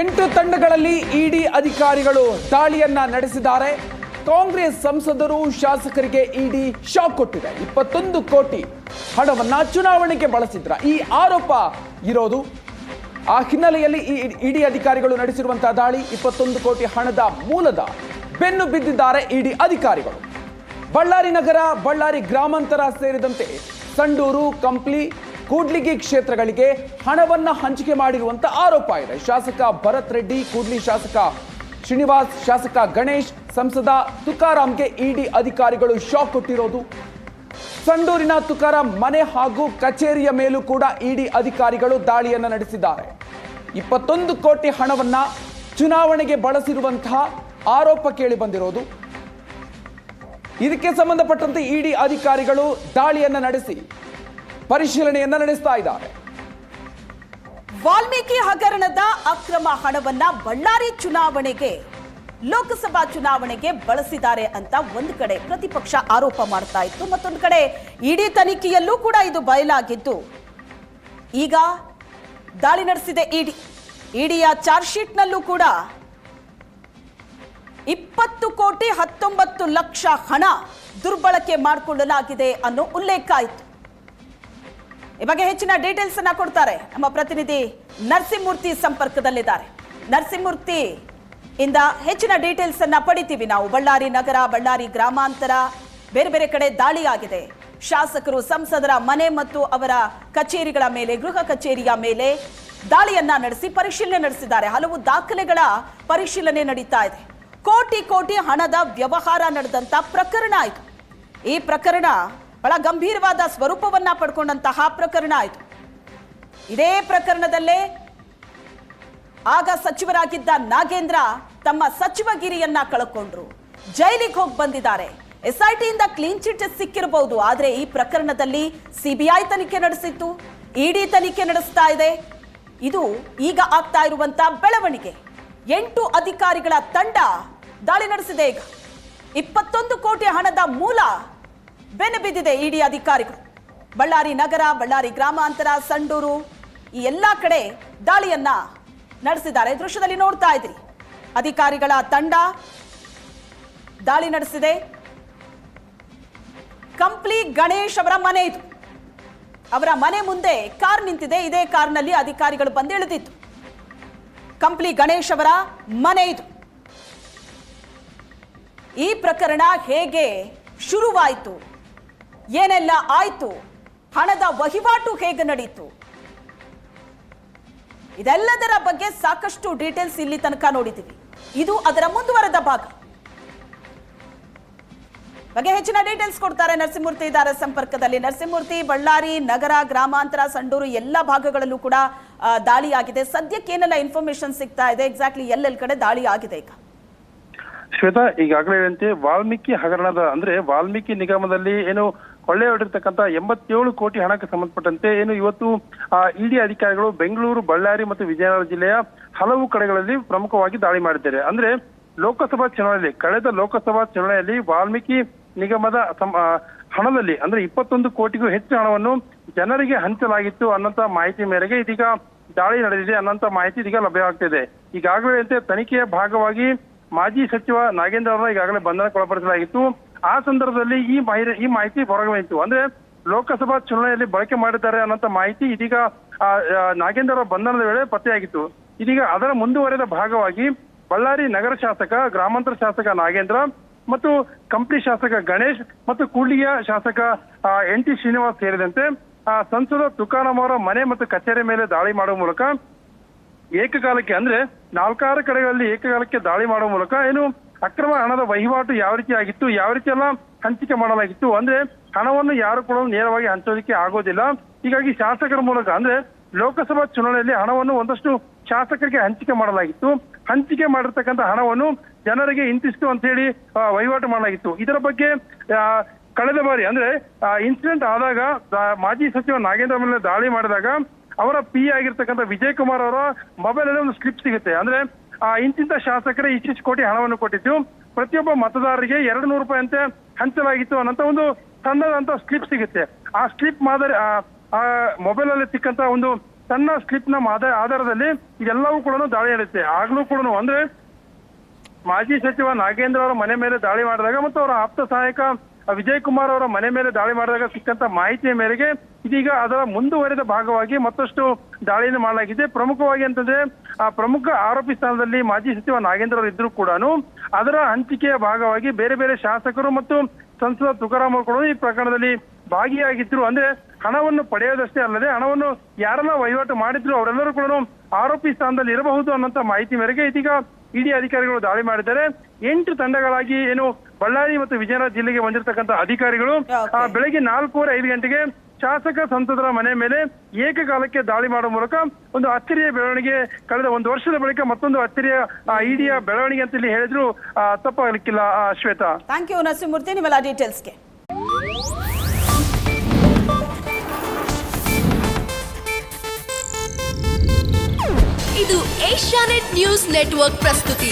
ಎಂಟು ತಂಡಗಳಲ್ಲಿ ಇಡಿ ಅಧಿಕಾರಿಗಳು ದಾಳಿಯನ್ನ ನಡೆಸಿದ್ದಾರೆ. ಕಾಂಗ್ರೆಸ್ ಸಂಸದರು ಶಾಸಕರಿಗೆ ಇಡಿ ಶಾಕ್ ಕೊಟ್ಟಿದೆ. ಇಪ್ಪತ್ತೊಂದು ಕೋಟಿ ಹಣವನ್ನ ಚುನಾವಣೆಗೆ ಬಳಸಿದ್ರ. ಈ ಆರೋಪ ಇರೋದು? ಆ ಹಿನ್ನೆಲೆಯಲ್ಲಿ ಈ ಇಡಿ ಅಧಿಕಾರಿಗಳು ನಡೆಸಿರುವಂತಹ ದಾಳಿ ಇಪ್ಪತ್ತೊಂದು ಕೋಟಿ ಹಣದ ಮೂಲದ ಬೆನ್ನು ಬಿದ್ದಿದ್ದಾರೆ ಇಡಿ ಅಧಿಕಾರಿಗಳು. ಬಳ್ಳಾರಿ ನಗರ, ಬಳ್ಳಾರಿ ಗ್ರಾಮಾಂತರ ಸೇರಿದಂತೆ, ಸಂಡೂರು, ಕಂಪ್ಲಿ ಕೂಡ್ಲಿಗಿ ಕ್ಷೇತ್ರಗಳಿಗೆ ಹಣವನ್ನ ಹಂಚಿಕೆ ಮಾಡಿರುವಂತ ಆರೋಪ ಇದೆ. ಶಾಸಕ ಭರತ್ ರೆಡ್ಡಿ, ಕೂಡ್ಲಿ ಶಾಸಕ ಶ್ರೀನಿವಾಸ್, ಶಾಸಕ ಗಣೇಶ್, ಸಂಸದ ತುಕಾರಾಂಗೆ ಇಡಿ ಅಧಿಕಾರಿಗಳು ಶಾಕ್ ಕೊಟ್ಟಿರೋದು. ಸಂಡೂರಿನ ತುಕಾರಾಂ ಮನೆ ಹಾಗೂ ಕಚೇರಿಯ ಮೇಲೂ ಕೂಡ ಇಡಿ ಅಧಿಕಾರಿಗಳು ದಾಳಿಯನ್ನು ನಡೆಸಿದ್ದಾರೆ. ಇಪ್ಪತ್ತೊಂದು ಕೋಟಿ ಹಣವನ್ನ ಚುನಾವಣೆಗೆ ಬಳಸಿರುವಂತಹ ಆರೋಪ ಕೇಳಿ ಬಂದಿರೋದು. ಇದಕ್ಕೆ ಸಂಬಂಧಪಟ್ಟಂತೆ ಇಡಿ ಅಧಿಕಾರಿಗಳು ದಾಳಿಯನ್ನು ನಡೆಸಿ ಪರಿಶೀಲನೆಯನ್ನ ನಡೆಸ್ತಾ ಇದ್ದಾರೆ. ವಾಲ್ಮೀಕಿ ಹಗರಣದ ಅಕ್ರಮ ಹಣವನ್ನ ಬಳ್ಳಾರಿ ಚುನಾವಣೆಗೆ, ಲೋಕಸಭಾ ಚುನಾವಣೆಗೆ ಬಳಸಿದ್ದಾರೆ ಅಂತ ಒಂದು ಕಡೆ ಪ್ರತಿಪಕ್ಷ ಆರೋಪ ಮಾಡ್ತಾ ಇತ್ತು. ಮತ್ತೊಂದು ಕಡೆ ಇಡೀ ತನಿಖೆಯಲ್ಲೂ ಕೂಡ ಇದು ಬಯಲಾಗಿದ್ದು ಈಗ ದಾಳಿ ನಡೆಸಿದೆ ಇಡಿ, ಇಡಿಯ ಚಾರ್ಜ್ ಶೀಟ್ನಲ್ಲೂ ಕೂಡ ಇಪ್ಪತ್ತು ಕೋಟಿ ಹತ್ತೊಂಬತ್ತು ಲಕ್ಷ ಹಣ ದುರ್ಬಳಕೆ ಮಾಡಿಕೊಳ್ಳಲಾಗಿದೆ ಅನ್ನೋ ಉಲ್ಲೇಖ ಆಯಿತು ಈ ಬಗ್ಗೆ ಹೆಚ್ಚಿನ ಡೀಟೇಲ್ಸ್ ಅನ್ನ ಕೊಡ್ತಾರೆ. ನಮ್ಮ ಪ್ರತಿನಿಧಿ ನರಸಿಂಹಮೂರ್ತಿ ಸಂಪರ್ಕದಲ್ಲಿದ್ದಾರೆ. ನರಸಿಂಹಮೂರ್ತಿ, ಇಂದ ಹೆಚ್ಚಿನ ಡೀಟೇಲ್ಸ್ ಅನ್ನ ಪಡಿತೀವಿ ನಾವು. ಬಳ್ಳಾರಿ ನಗರ, ಬಳ್ಳಾರಿ ಗ್ರಾಮಾಂತರ, ಬೇರೆ ಬೇರೆ ಕಡೆ ದಾಳಿಯಾಗಿದೆ. ಶಾಸಕರು, ಸಂಸದರ ಮನೆ ಮತ್ತು ಅವರ ಕಚೇರಿಗಳ ಮೇಲೆ, ಗೃಹ ಕಚೇರಿಯ ಮೇಲೆ ದಾಳಿಯನ್ನ ನಡೆಸಿ ಪರಿಶೀಲನೆ ನಡೆಸಿದ್ದಾರೆ. ಹಲವು ದಾಖಲೆಗಳ ಪರಿಶೀಲನೆ ನಡೀತಾ ಇದೆ. ಕೋಟಿ ಕೋಟಿ ಹಣದ ವ್ಯವಹಾರ ನಡೆದಂತ ಪ್ರಕರಣ ಇದು. ಈ ಪ್ರಕರಣ ಬಹಳ ಗಂಭೀರವಾದ ಸ್ವರೂಪವನ್ನ ಪಡ್ಕೊಂಡಂತಹ ಪ್ರಕರಣ ಆಯಿತು ಇದೇ ಪ್ರಕರಣದಲ್ಲೇ ಆಗ ಸಚಿವರಾಗಿದ್ದ ನಾಗೇಂದ್ರ ತಮ್ಮ ಸಚಿವಗಿರಿಯನ್ನ ಕಳ್ಕೊಂಡ್ರು. ಜೈಲಿಗೆ ಹೋಗಿ ಬಂದಿದ್ದಾರೆ. ಎಸ್ಐಟಿಯಿಂದ ಕ್ಲೀನ್ ಚಿಟ್ ಸಿಕ್ಕಿರಬಹುದು ಆದರೆ ಈ ಪ್ರಕರಣದಲ್ಲಿ ಸಿಬಿಐ ತನಿಖೆ ನಡೆಸಿತ್ತು, ಇಡಿ ತನಿಖೆ ನಡೆಸ್ತಾ ಇದೆ. ಇದು ಈಗ ಆಗ್ತಾ ಇರುವಂತ ಬೆಳವಣಿಗೆ. ಎಂಟು ಅಧಿಕಾರಿಗಳ ತಂಡ ದಾಳಿ ನಡೆಸಿದೆ ಈಗ. ಇಪ್ಪತ್ತೊಂದು ಕೋಟಿ ಹಣದ ಮೂಲ ಬೆನ್ನು ಬಿದ್ದಿದೆ ಇಡಿ ಅಧಿಕಾರಿಗಳು. ಬಳ್ಳಾರಿ ನಗರ, ಬಳ್ಳಾರಿ ಗ್ರಾಮಾಂತರ, ಸಂಡೂರು, ಈ ಎಲ್ಲ ಕಡೆ ದಾಳಿಯನ್ನ ನಡೆಸಿದ್ದಾರೆ. ದೃಶ್ಯದಲ್ಲಿ ನೋಡ್ತಾ ಇದ್ರಿ. ಅಧಿಕಾರಿಗಳ ತಂಡ ದಾಳಿ ನಡೆಸಿದೆ. ಕಂಪ್ಲಿ ಗಣೇಶ್ ಅವರ ಮನೆ ಇದು. ಅವರ ಮನೆ ಮುಂದೆ ಕಾರ್ ನಿಂತಿದೆ. ಇದೇ ಕಾರ್ನಲ್ಲಿ ಅಧಿಕಾರಿಗಳು ಬಂದಿಳಿದಿತ್ತು ಕಂಪ್ಲಿ ಗಣೇಶ್ ಅವರ ಮನೆ ಇದು. ಈ ಪ್ರಕರಣ ಹೇಗೆ ಶುರುವಾಯಿತು? ಏನೆಲ್ಲ ಆಯ್ತು? ಹಣದ ವಹಿವಾಟು ಹೇಗೆ ನಡೀತು? ಇದೆಲ್ಲದರ ಬಗ್ಗೆ ಸಾಕಷ್ಟು ಡೀಟೇಲ್ಸ್ ಇಲ್ಲಿ ತನಕ ನೋಡಿದ್ದೀವಿ. ಇದು ಅದರ ಮುಂದುವರೆದ ಭಾಗ. ಬಗ್ಗೆ ಹೆಚ್ಚಿನ ಡೀಟೇಲ್ಸ್ ಕೊಡ್ತಾರೆ ನರಸಿಂಹಮೂರ್ತಿ ಇದಾರೆ ಸಂಪರ್ಕದಲ್ಲಿ. ನರಸಿಂಹಮೂರ್ತಿ, ಬಳ್ಳಾರಿ, ನಗರ, ಗ್ರಾಮಾಂತರ, ಸಂಡೂರು ಎಲ್ಲ ಭಾಗಗಳಲ್ಲೂ ಕೂಡ ದಾಳಿ ಆಗಿದೆ ಸದ್ಯಕ್ಕೆ ಏನೆಲ್ಲ ಇನ್ಫಾರ್ಮೇಶನ್ ಸಿಗ್ತಾ ಇದೆ? ಎಕ್ಸಾಕ್ಟ್ಲಿ ಎಲ್ಲೆಲ್ಲಿ ಕಡೆ ದಾಳಿ ಆಗಿದೆ ಈಗ? ಶ್ವೇತಾ, ಈಗಾಗಲೇ ಹೇಳಿದಂತೆ ವಾಲ್ಮೀಕಿ ಹಗರಣದ, ಅಂದ್ರೆ ವಾಲ್ಮೀಕಿ ನಿಗಮದಲ್ಲಿ ಏನು ಕೊಳ್ಳೆ ಹೊಡೆದಿರ್ತಕ್ಕಂಥ ಎಂಬತ್ತೇಳು ಕೋಟಿ ಹಣಕ್ಕೆ ಸಂಬಂಧಪಟ್ಟಂತೆ ಏನು ಇವತ್ತು ಇಡಿ ಅಧಿಕಾರಿಗಳು ಬೆಂಗಳೂರು, ಬಳ್ಳಾರಿ ಮತ್ತು ವಿಜಯನಗರ ಜಿಲ್ಲೆಯ ಹಲವು ಕಡೆಗಳಲ್ಲಿ ಪ್ರಮುಖವಾಗಿ ದಾಳಿ ಮಾಡಿದ್ದಾರೆ. ಅಂದ್ರೆ ಲೋಕಸಭಾ ಚುನಾವಣೆಯಲ್ಲಿ, ಕಳೆದ ಲೋಕಸಭಾ ಚುನಾವಣೆಯಲ್ಲಿ ವಾಲ್ಮೀಕಿ ನಿಗಮದ ಹಣದಲ್ಲಿ, ಅಂದ್ರೆ ಇಪ್ಪತ್ತೊಂದು ಕೋಟಿಗೂ ಹೆಚ್ಚು ಹಣವನ್ನು ಜನರಿಗೆ ಹಂಚಲಾಗಿತ್ತು ಅನ್ನಂತ ಮಾಹಿತಿ ಮೇರೆಗೆ ಇದೀಗ ದಾಳಿ ನಡೆದಿದೆ ಅನ್ನಂತ ಮಾಹಿತಿ ಇದೀಗ ಲಭ್ಯವಾಗ್ತಿದೆ. ಈಗಾಗಲೇ ತನಿಖೆಯ ಭಾಗವಾಗಿ ಮಾಜಿ ಸಚಿವ ನಾಗೇಂದ್ರ ಅವರನ್ನ ಈಗಾಗಲೇ ಬಂಧನಕ್ಕೊಳಪಡಿಸಲಾಗಿತ್ತು ಆ ಸಂದರ್ಭದಲ್ಲಿ ಈ ಮಾಹಿತಿ ಈ ಮಾಹಿತಿ ಹೊರಗೆ ಅಂದ್ರೆ ಲೋಕಸಭಾ ಚುನಾವಣೆಯಲ್ಲಿ ಬಳಕೆ ಮಾಡಿದ್ದಾರೆ ಅನ್ನೋಂತ ಮಾಹಿತಿ ಇದೀಗ ನಾಗೇಂದ್ರ ಬಂಧನದ ವೇಳೆ ಪತ್ತೆಯಾಗಿತ್ತು. ಇದೀಗ ಅದರ ಮುಂದುವರೆದ ಭಾಗವಾಗಿ ಬಳ್ಳಾರಿ ನಗರ ಶಾಸಕ, ಗ್ರಾಮಾಂತರ ಶಾಸಕ ನಾಗೇಂದ್ರ ಮತ್ತು ಕಂಪ್ಲಿ ಶಾಸಕ ಗಣೇಶ್ ಮತ್ತು ಕೂಡ್ಲಿಯ ಶಾಸಕ ಎನ್ ಟಿ ಶ್ರೀನಿವಾಸ್ ಸೇರಿದಂತೆ ಸಂಸದ ತುಕಾರಾಂ ಅವರ ಮನೆ ಮತ್ತು ಕಚೇರಿ ಮೇಲೆ ದಾಳಿ ಮಾಡುವ ಮೂಲಕ ಏಕಕಾಲಕ್ಕೆ, ಅಂದ್ರೆ ನಾಲ್ಕಾರು ಕಡೆಗಳಲ್ಲಿ ಏಕಕಾಲಕ್ಕೆ ದಾಳಿ ಮಾಡುವ ಮೂಲಕ ಏನು ಅಕ್ರಮ ಹಣದ ವಹಿವಾಟು ಯಾವ ರೀತಿ ಆಗಿತ್ತು, ಯಾವ ರೀತಿ ಎಲ್ಲ ಹಂಚಿಕೆ ಮಾಡಲಾಗಿತ್ತು ಅಂದ್ರೆ ಹಣವನ್ನು ಯಾರು ಕೂಡ ನೇರವಾಗಿ ಹಂಚೋದಕ್ಕೆ ಆಗೋದಿಲ್ಲ. ಹೀಗಾಗಿ ಶಾಸಕರ ಮೂಲಕ ಅಂದ್ರೆ ಲೋಕಸಭಾ ಚುನಾವಣೆಯಲ್ಲಿ ಹಣವನ್ನು ಒಂದಷ್ಟು ಶಾಸಕರಿಗೆ ಹಂಚಿಕೆ ಮಾಡಲಾಗಿತ್ತು. ಹಂಚಿಕೆ ಮಾಡಿರ್ತಕ್ಕಂಥ ಹಣವನ್ನು ಜನರಿಗೆ ಇಂತಿಷ್ಟು ಅಂತ ಹೇಳಿ ವಹಿವಾಟು ಮಾಡಲಾಗಿತ್ತು. ಇದರ ಬಗ್ಗೆ ಕಳೆದ ಬಾರಿ ಅಂದ್ರೆ ಇನ್ಸಿಡೆಂಟ್ ಆದಾಗ ಮಾಜಿ ಸಚಿವ ನಾಗೇಂದ್ರ ಮೇಲೆ ದಾಳಿ ಮಾಡಿದಾಗ ಅವರ ಪಿ ಆಗಿರ್ತಕ್ಕಂಥ ವಿಜಯ್ ಕುಮಾರ್ ಅವರ ಮೊಬೈಲ್ ಅಲ್ಲಿ ಒಂದು ಸ್ಲಿಪ್ ಸಿಗುತ್ತೆ. ಅಂದ್ರೆ ಇಂತಿಂತ ಶಾಸಕರೇ ಇಷ್ಟಿಷ್ಟು ಕೋಟಿ ಹಣವನ್ನು ಕೊಟ್ಟಿದ್ದು. ಪ್ರತಿಯೊಬ್ಬ ಮತದಾರರಿಗೆ ಎರಡು ನೂರು ರೂಪಾಯಿ ಅಂತೆ ಹಂಚಲಾಗಿತ್ತು ಅನ್ನೋಂತ ಒಂದು ಸಣ್ಣದಂತ ಸ್ಲಿಪ್ ಸಿಗುತ್ತೆ. ಆ ಸ್ಲಿಪ್ ಮಾದರಿ, ಆ ಮೊಬೈಲ್ ಅಲ್ಲಿ ಸಿಕ್ಕಂತ ಒಂದು ಸಣ್ಣ ಸ್ಲಿಪ್ನ ಆಧಾರ ಆಧಾರದಲ್ಲಿ ಇದೆಲ್ಲವೂ ಕೂಡ ದಾಳಿ ನಡೆಯುತ್ತೆ. ಆಗ್ಲೂ ಕೂಡ ಅಂದ್ರೆ ಮಾಜಿ ಸಚಿವ ನಾಗೇಂದ್ರ ಅವರ ಮನೆ ಮೇಲೆ ದಾಳಿ ಮಾಡಿದಾಗ ಮತ್ತು ಅವರ ಆಪ್ತ ಸಹಾಯಕ ವಿಜಯ್ ಕುಮಾರ್ ಅವರ ಮನೆ ಮೇಲೆ ದಾಳಿ ಮಾಡಿದಾಗ ಸಿಕ್ಕಂತ ಮಾಹಿತಿಯ ಮೇರೆಗೆ ಇದೀಗ ಅದರ ಮುಂದುವರೆದ ಭಾಗವಾಗಿ ಮತ್ತಷ್ಟು ದಾಳಿಯನ್ನು ಮಾಡಲಾಗಿದೆ. ಪ್ರಮುಖವಾಗಿ ಅಂತಂದ್ರೆ, ಆ, ಪ್ರಮುಖ ಆರೋಪಿ ಸ್ಥಾನದಲ್ಲಿ ಮಾಜಿ ಸಚಿವ ನಾಗೇಂದ್ರ ಅವರು ಇದ್ರು ಕೂಡ ಅದರ ಹಂಚಿಕೆಯ ಭಾಗವಾಗಿ ಬೇರೆ ಬೇರೆ ಶಾಸಕರು ಮತ್ತು ಸಂಸದ ತುಕಾರಾಮ್ ಅವರು ಕೂಡ ಈ ಪ್ರಕರಣದಲ್ಲಿ ಭಾಗಿಯಾಗಿದ್ರು. ಅಂದ್ರೆ ಹಣವನ್ನು ಪಡೆಯೋದಷ್ಟೇ ಅಲ್ಲದೆ ಹಣವನ್ನು ಯಾರನ್ನ ವಹಿವಾಟು ಮಾಡಿದ್ರು ಅವರೆಲ್ಲರೂ ಕೂಡ ಆರೋಪಿ ಸ್ಥಾನದಲ್ಲಿ ಇರಬಹುದು ಅನ್ನೋಂತ ಮಾಹಿತಿ ಮೇರೆಗೆ ಇದೀಗ ಇಡಿ ಅಧಿಕಾರಿಗಳು ದಾಳಿ ಮಾಡಿದ್ದಾರೆ. ಎಂಟು ತಂಡಗಳಾಗಿ ಏನು ಬಳ್ಳಾರಿ ಮತ್ತು ವಿಜಯನಗರ ಜಿಲ್ಲೆಗೆ ಬಂದಿರತಕ್ಕಂತ ಅಧಿಕಾರಿಗಳು ಆ, ಬೆಳಗ್ಗೆ ನಾಲ್ಕೂವರೆ ಐದು ಗಂಟೆಗೆ ಶಾಸಕ ಸಂಸದರ ಮನೆ ಮೇಲೆ ಏಕಕಾಲಕ್ಕೆ ದಾಳಿ ಮಾಡುವ ಮೂಲಕ ಒಂದು ಅಚ್ಚರಿಯ ಬೆಳವಣಿಗೆ ಕಳೆದ ಒಂದು ವರ್ಷದ ಬಳಿಕ ಮತ್ತೊಂದು ಅಚ್ಚರಿಯ ಇಡಿಯ ಬೆಳವಣಿಗೆ ಅಂತ ಇಲ್ಲಿ ಹೇಳಿದ್ರು ತಪ್ಪಾಗಲಿಕ್ಕಿಲ್ಲ ಆ, ಶ್ವೇತಾ. Thank you Narasimhamurthy. ನಿಮ್ಮೆಲ್ಲ ಡೀಟೇಲ್ಸ್ಗೆ ಇದು ಏಷ್ಯಾನೆಟ್ ನ್ಯೂಸ್ ನೆಟ್ವರ್ಕ್ ಪ್ರಸ್ತುತಿ.